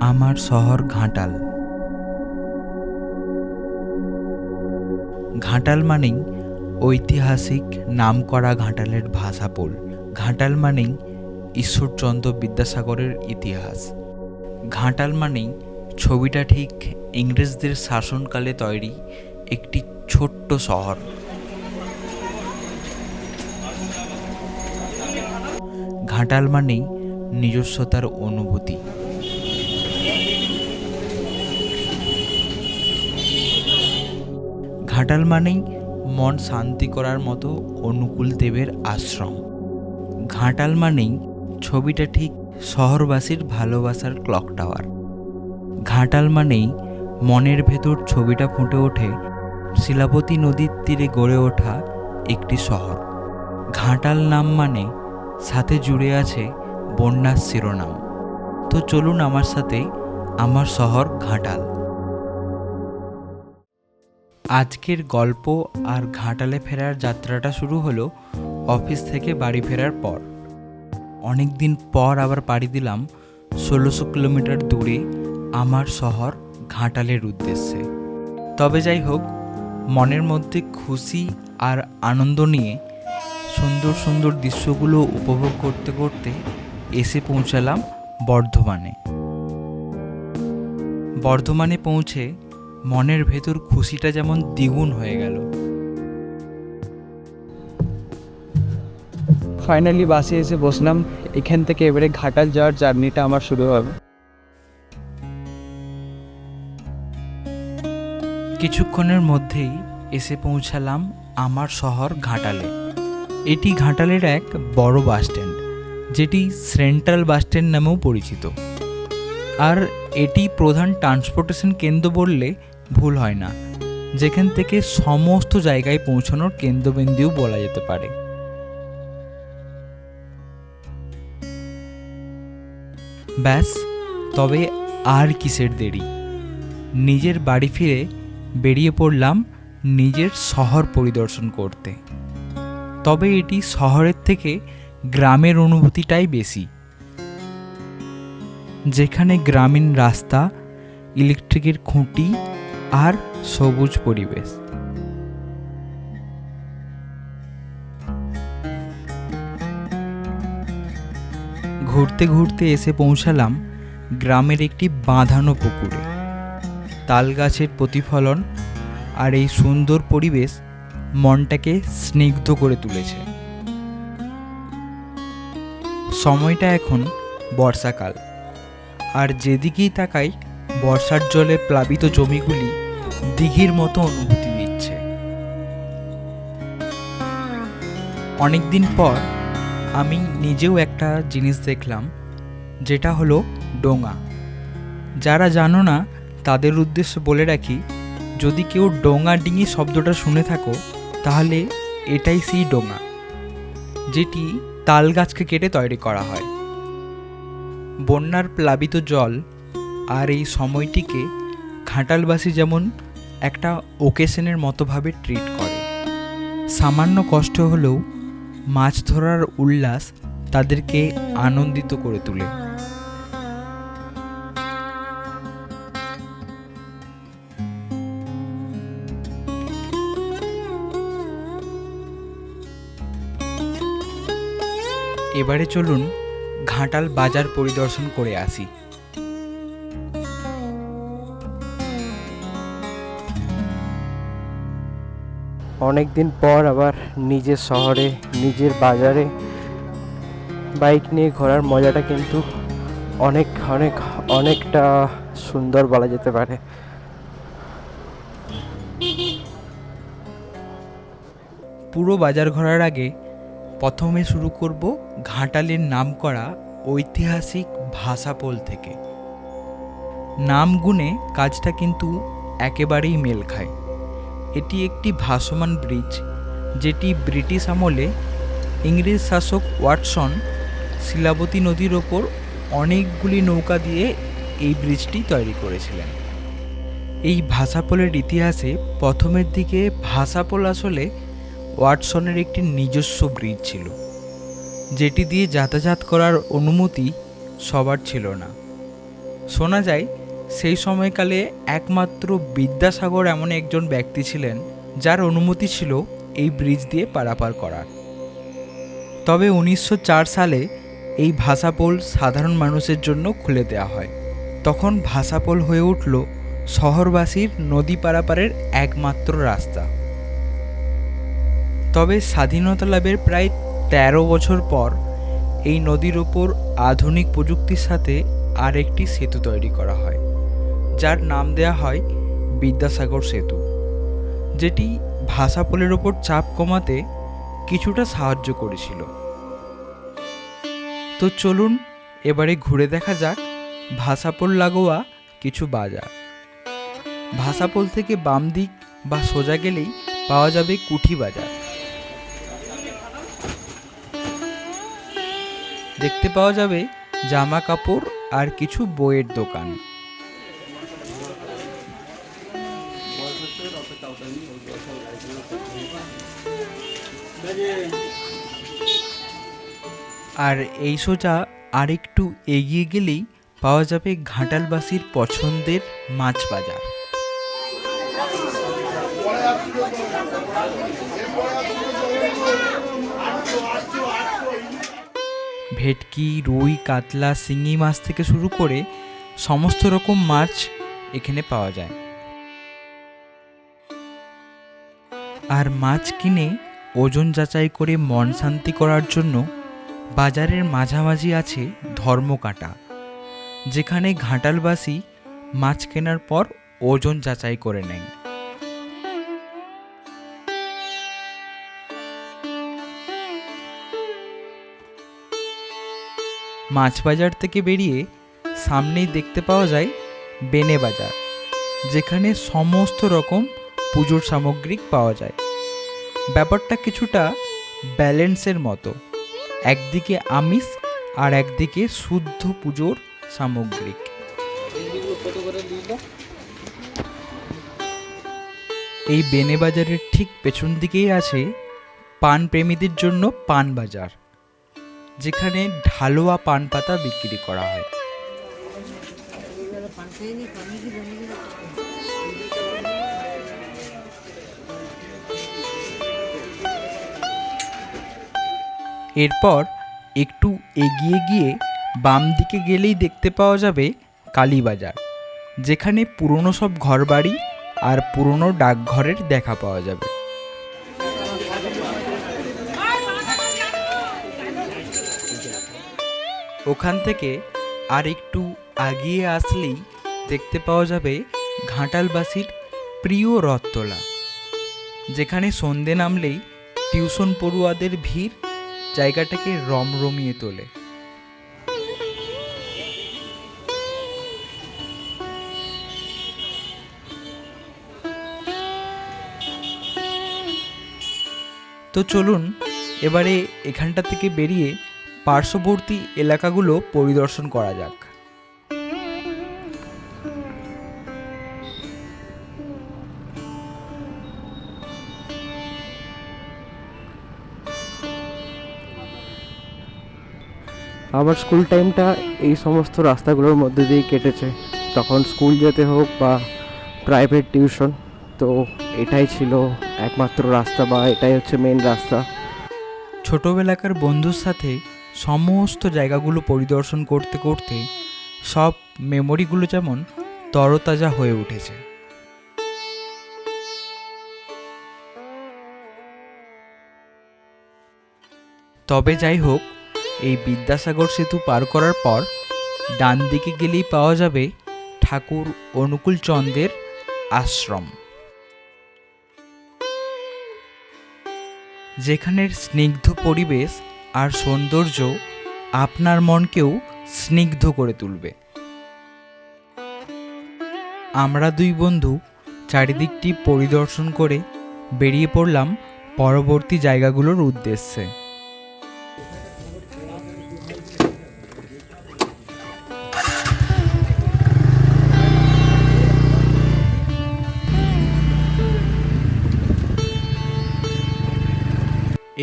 আমার শহর ঘাটাল। ঘাটাল মানেই ঐতিহাসিক নামকরা ঘাটালের ভাষাপোল। ঘাটাল মানেই ঈশ্বরচন্দ্র বিদ্যাসাগরের ইতিহাস। ঘাটাল মানেই ছবিটা ঠিক ইংরেজদের শাসনকালে তৈরি একটি ছোট্ট শহর। ঘাটাল মানেই নিজস্বতার অনুভূতি। ঘাটাল মানেই মন শান্তি করার মতো অনুকূল দেবের আশ্রম। ঘাটাল মানেই ছবিটা ঠিক শহরবাসীর ভালোবাসার ক্লক টাওয়ার। ঘাটাল মানেই মনের ভেতর ছবিটা ফুটে ওঠে শিলাবতী নদীর তীরে গড়ে ওঠা একটি শহর। ঘাটাল নাম মানে সাথে জুড়ে আছে বন্যার শিরোনাম। তো চলুন আমার সাথে আমার শহর ঘাটাল। আজকের গল্প আর ঘাটালে ফেরার যাত্রাটা শুরু হলো অফিস থেকে বাড়ি ফেরার পর। অনেক দিন পর আবার পাড়ি দিলাম ষোলোশো কিলোমিটার দূরে আমার শহর ঘাটালের উদ্দেশ্যে। তবে যাই হোক, মনের মধ্যে খুশি আর আনন্দ নিয়ে সুন্দর সুন্দর দৃশ্যগুলো উপভোগ করতে করতে এসে পৌঁছালাম বর্ধমানে। বর্ধমানে পৌঁছে মনের ভেতর খুশিটা যেমন দ্বিগুণ হয়ে গেল। ফাইনালি বাসে এসে বসলাম। এখান থেকে এবারে ঘাটাল যাওয়ার জার্নিটা আমার শুরু হবে। কিছুক্ষণের মধ্যেই এসে পৌঁছালাম আমার শহর ঘাটালে। এটি ঘাটালের এক বড় বাস স্ট্যান্ড যেটি সেন্ট্রাল বাস স্ট্যান্ড নামেও পরিচিত। আর এটি প্রধান ট্রান্সপোর্টেশন কেন্দ্র বললে ভুল হয় না। যেখান থেকে সমস্ত জায়গায় পৌঁছানোর কেন্দ্রবিন্দুও বলা যেতে পারে। ব্যাস, তবে আর কিসের দেরি? নিজের বাড়ি ফিরে বেরিয়ে পড়লাম নিজের শহর পরিদর্শন করতে। তবে এটি শহরের থেকে গ্রামের অনুভূতিটাই বেশি। যেখানে গ্রামীণ রাস্তা, ইলেকট্রিকের খুঁটি আর সবুজ পরিবেশ। ঘুরতে ঘুরতে এসে পৌঁছালাম গ্রামের একটি বাঁধানো পুকুরে। তাল গাছের প্রতিফলন আর এই সুন্দর পরিবেশ মনটাকে স্নিগ্ধ করে তুলেছে। সময়টা এখন বর্ষাকাল। আর যেদিকেই তাকাই, বর্ষার জলে প্লাবিত জমিগুলি দিঘির মতো অনুভূতি দিচ্ছে অনেকদিন পর আমি নিজেও একটা জিনিস দেখলাম, যেটা হলো ডোঙা। যারা জানো না, তাদের উদ্দেশ্যে বলে রাখি, যদি কেউ ডোঙা ডিঙি শব্দটা শুনে থাকো, তাহলে এটাই সেই ডোঙা, যেটি তাল গাছকে কেটে তৈরি করা হয়। বন্যার প্লাবিত জল আর এই সময়টিকে ঘাটালবাসী যেমন একটা ওকেশনের মতোভাবে ট্রিট করে। সামান্য কষ্ট হলেও মাছ ধরার উল্লাস তাদেরকে আনন্দিত করে তোলে। এবারে চলুন ঘাটাল বাজার পরিদর্শন করে আসি। অনেক দিন পর আবার নিজের শহরে, নিজের বাজারে বাইক নিয়ে ঘোরার মজাটা কিন্তু অনেক অনেক, অনেকটা সুন্দর বলা যেতে পারে। পুরো বাজার ঘোরার আগে প্রথমে শুরু করব ঘাটালের নামকরা ঐতিহাসিক ভাষাপোল থেকে। নাম গুণে কাজটা কিন্তু একেবারেই মেল খায়। এটি একটি ভাসমান ব্রিজ, যেটি ব্রিটিশ আমলে ইংরেজ শাসক ওয়াটসন শিলাবতী নদীর ওপর অনেকগুলি নৌকা দিয়ে এই ব্রিজটি তৈরি করেছিলেন। এই ভাষাপোলের ইতিহাসে প্রথমের দিকে ভাষাপোল আসলে ওয়াটসনের একটি নিজস্ব ব্রিজ ছিল, যেটি দিয়ে যাতায়াত করার অনুমতি সবার ছিল না। শোনা যায় সেই সময়কালে একমাত্র বিদ্যাসাগর এমন একজন ব্যক্তি ছিলেন, যার অনুমতি ছিল এই ব্রিজ দিয়ে পারাপার করার। তবে উনিশশো চার সালে এই ভাষাপোল সাধারণ মানুষের জন্য খুলে দেওয়া হয়। তখন ভাষাপোল হয়ে উঠল শহরবাসীর নদী পারাপারের একমাত্র রাস্তা। তবে স্বাধীনতা লাভের প্রায় ১৩ বছর পর এই নদীর ওপর আধুনিক প্রযুক্তির সাথে আরেকটি সেতু তৈরি করা হয়। যার নাম দেয়া হয় বিদ্যাসাগর সেতু, যেটি ভাষাপোলের ওপর চাপ কমাতে কিছুটা সাহায্য করেছিল। তো চলুন এবারে ঘুরে দেখা যাক ভাষাপোল লাগোয়া কিছু বাজার। ভাষাপোল থেকে বাম দিক বা সোজা গেলেই পাওয়া যাবে কুঠি বাজার। দেখতে পাওয়া যাবে জামা কাপড় আর কিছু বইয়ের দোকান। আর এই সোজা আরেকটু এগিয়ে গেলেই পাওয়া যাবে ঘাটালবাসীর পছন্দের মাছ বাজার। ভেটকি, রুই, কাতলা, শিঙি মাছ থেকে শুরু করে সমস্ত রকম মাছ এখানে পাওয়া যায়। আর মাছ কিনে ওজন যাচাই করে মন শান্তি করার জন্য বাজারের মাঝামাঝি আছে ধর্মকাটা, যেখানে ঘাটালবাসী মাছ কেনার পর ওজন যাচাই করে নেয়। মাছ বাজার থেকে বেরিয়ে সামনেই দেখতে পাওয়া যায় বেনে বাজার, যেখানে সমস্ত রকম পুজোর সামগ্রিক পাওয়া যায়। ব্যাপারটা কিছুটা ব্যালেন্সের মতো। একদিকে আমিষ আর একদিকে শুদ্ধ পুজোর সামগ্রিক এই বেনে বাজারের ঠিক পেছন দিকেই আছে পান প্রেমীদের জন্য পান বাজার, যেখানে ঢালোয়া পান পাতা বিক্রি করা হয়। এরপর একটু এগিয়ে গিয়ে বাম দিকে গেলেই দেখতে পাওয়া যাবে কালীবাজার, যেখানে পুরনো সব ঘরবাড়ি আর পুরনো ডাকঘরের দেখা পাওয়া যাবে। ওখান থেকে আর একটু আগিয়ে আসলেই দেখতে পাওয়া যাবে ঘাটালবাসীর প্রিয় রথতলা, যেখানে সন্ধে নামলেই টিউশন পড়ুয়াদের ভিড় জায়গাটাকে রমরমিয়ে তোলে। তো চলুন এবারে এখানটা থেকে বেরিয়ে পার্শ্ববর্তী এলাকাগুলো পরিদর্শন করা যাক। আমার স্কুল টাইমটা এই সমস্ত রাস্তাগুলোর মধ্যে দিয়ে কেটেছে। তখন স্কুল যেতে হোক বা প্রাইভেট টিউশন তো এটাই ছিল একমাত্র রাস্তা বা এটাই হচ্ছে মেন রাস্তা। ছোটবেলাকার বন্ধুর সাথে সমস্ত জায়গাগুলো পরিদর্শন করতে করতে সব মেমোরিগুলো যেমন তরতাজা হয়ে উঠেছে। তবে যাই হোক এই বিদ্যাসাগর সেতু পার করার পর ডান দিকে গেলেই পাওয়া যাবে ঠাকুর অনুকূল চন্দ্রের আশ্রম। যেখানের স্নিগ্ধ পরিবেশ আর সৌন্দর্য আপনার মনকেও স্নিগ্ধ করে তুলবে। আমরা দুই বন্ধু চারিদিকটি পরিদর্শন করে বেরিয়ে পড়লাম পরবর্তী জায়গাগুলোর উদ্দেশ্যে।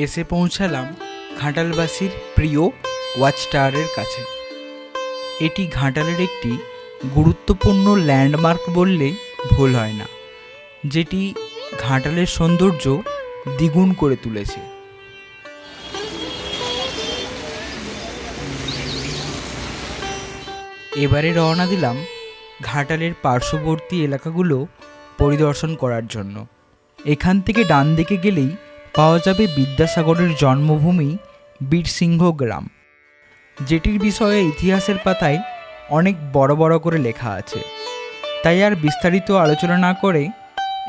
এসে পৌঁছালাম ঘাটালবাসীর প্রিয় ওয়াচ টাওয়ারের কাছে। এটি ঘাটালের একটি গুরুত্বপূর্ণ ল্যান্ডমার্ক বললেই ভুল হয় না, যেটি ঘাটালের সৌন্দর্য দ্বিগুণ করে তুলেছে। এবারে রওনা দিলাম ঘাটালের পার্শ্ববর্তী এলাকাগুলো পরিদর্শন করার জন্য। এখান থেকে ডান দিকে গেলেই পাওয়া যাবে বিদ্যাসাগরের জন্মভূমি বীরসিংহ গ্রাম। যেটির বিষয়ে ইতিহাসের পাতায় অনেক বড় বড় করে লেখা আছে। তাই আর বিস্তারিত আলোচনা না করে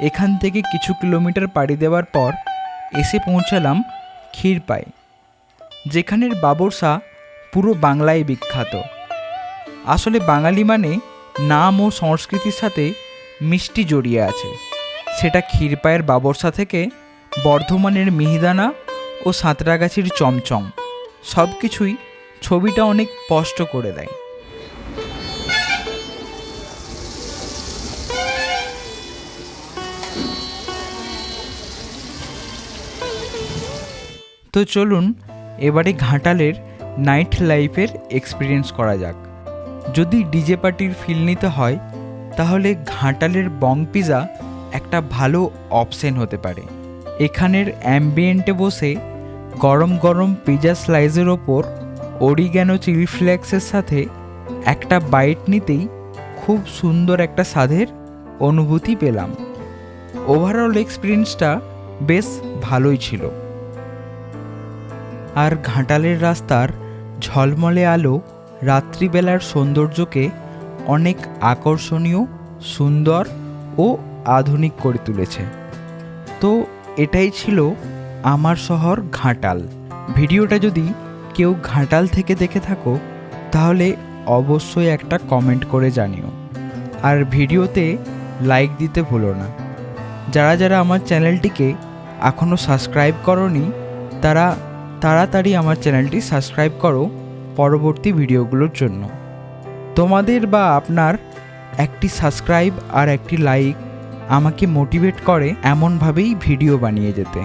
এখান থেকে কিছু কিলোমিটার পাড়ি দেওয়ার পর এসে পৌঁছালাম ক্ষীরপায় যেখানের বাবরসা পুরো বাংলায় বিখ্যাত। আসলে বাঙালি মানে নাম ও সংস্কৃতির সাথে মিষ্টি জড়িয়ে আছে। সেটা ক্ষীরপায়ের বাবরসা থেকে বর্ধমানের মিহিদানা ও সাঁতরাগাছির চমচম। সব কিছুই ছবিটা অনেক স্পষ্ট করে দেয়। তো চলুন এবারে ঘাটালের নাইট লাইফের এক্সপিরিয়েন্স করা যাক। যদি ডিজে পার্টির ফিল নিতে হয়, তাহলে ঘাটালের বং পিজা একটা ভালো অপশন হতে পারে। এখানের অ্যাম্বিয়েন্টে বসে গরম গরম পিজা স্লাইসের ওপর অরিগ্যানো চিলি ফ্লেক্সের সাথে একটা বাইট নিতেই খুব সুন্দর একটা স্বাদের অনুভূতি পেলাম। ওভারঅল এক্সপিরিয়েন্সটা বেশ ভালোই ছিল। আর ঘাটালের রাস্তার ঝলমলে আলো রাত্রিবেলার সৌন্দর্যকে অনেক আকর্ষণীয়, সুন্দর ও আধুনিক করে তুলেছে। তো এটাই ছিল আমার শহর ঘাটাল। ভিডিওটা যদি কেউ ঘাটাল থেকে দেখে থাকো, তাহলে অবশ্যই একটা কমেন্ট করে জানিও। আর ভিডিওতে লাইক দিতে ভুলো না। যারা যারা আমার চ্যানেলটিকে এখনও সাবস্ক্রাইব করনি, তারা তাড়াতাড়ি আমার চ্যানেলটি সাবস্ক্রাইব করো পরবর্তী ভিডিওগুলোর জন্য। তোমাদের বা আপনার একটি সাবস্ক্রাইব আর একটি লাইক আমাকে মোটিভেট করে এমনভাবেই ভিডিও বানিয়ে যেতে।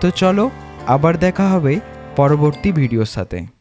তো চলো, আবার দেখা হবে পরবর্তী ভিডিওর সাথে।